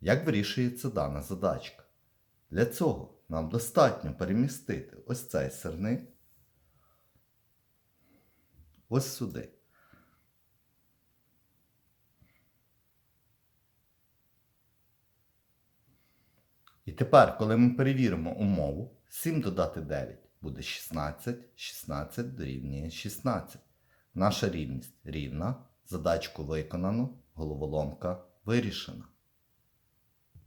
Як вирішується дана задачка? Для цього нам достатньо перемістити ось цей сирник ось сюди. І тепер, коли ми перевіримо умову, 7 додати 9 буде 16, 16 дорівнює 16. Наша рівність рівна, задачку виконано, головоломка вирішена.